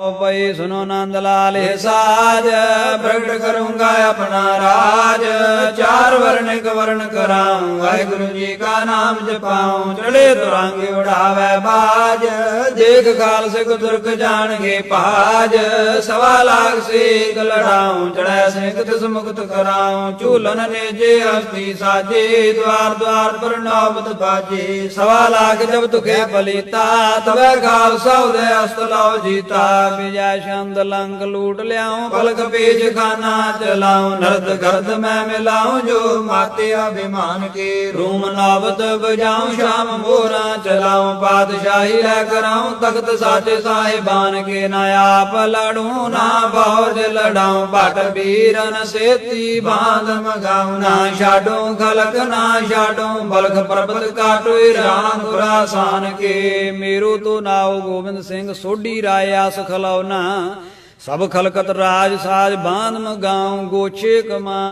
ਓ ਪਈ ਸੁਨੋ ਨੰਦ ਲਾਲੇ ਸਾਜ ਪ੍ਰਗਟ ਕਰੂੰਗਾ ਆਪਣਾ ਰਾਜ। ਵਰਨ ਇੱਕ ਵਰਨ ਵਾਹਿਗੁਰੂ ਜੀ ਕਾ ਨਾਮ ਜਪਾਉ। ਚੜੇ ਤੁਰਾਂਗੇ ਉਡਾਵੇ ਬਾਜ। ਦੇਖ ਖਾਲਸੇ ਕੋ ਜਾਣਗੇ ਭਾਜ। ਸਵਾ ਲਾਖ ਸੇਕ ਲੜਾਉ। ਚੜੈ ਸਿੰਘ ਤਿਸ ਮੁਕਤ ਕਰਾਉ। ਝੂਲਨ ਨੇ ਜੇ ਹਸਤੀ ਸਾਜੇ। ਦਵਾਰ ਦਵਾਰ ਪਰ ਨੌਬਤ ਬਾਜੇ। ਸਵਾ ਲਾਖ ਜਬ ਤੁਖੇ ਬਲੀਤਾ। ਤਵੇ ਖਾਲਸਾ ਉਦੇ ਅਸਤ ਲਾਓ ਜੀਤਾ। ਵਿਜੈ ਸ਼ੰਦ ਲੰਗ ਲੂਟ ਲਿਆਉ। ਪਲਕ ਪੇਜ ਖਾਨਾ ਚਲਾਉ। ਨਰਦ ਗਰਦ ਮੈਂ ਮਿਲਾਉ। ਜੋ ਮਾਤੇ ਅਭਿਮਾਨ ਕੇ। ਰੂਮ ਨਾਵਤ ਬਜਾਉ ਸ਼ਾਮ ਮੋਰਾ ਚਲਾਉ, ਪਾਤਸ਼ਾਹੀ ਲੈ ਕਰਾਉ, ਤਖਤ ਸਾਚੇ ਸਾਹਿਬਾਨ ਕੇ ਨਾ ਆਪ ਲੜੂ, ਨਾ ਬੌਜ ਲੜਾਉ, ਭਟ ਵੀਰਨ ਸੇਤੀ ਬਾਂਧ ਮਗਾਉ, ਨਾ ਛਾਡੋ ਖਲਕ, ਨਾ ਛਾਡੋ ਬਲਖ ਪਰਬਤ ਕਾਟੋਏ ਰਾਨ ਖੁਰਾਸਾਨ ਕੇ। ਮੇਰੂ ਤੋ ਨਾਉ, ਗੋਬਿੰਦ ਸਿੰਘ ਸੋਢੀ ਰਾਏ, ਆਸ ਖਲਾਉਨਾ ਸਭ ਖਲਕਤ ਰਾਜ ਸਾਜ ਬਾਂਧ ਮਗਾਉ, ਗੋਛੇ ਕਮਾ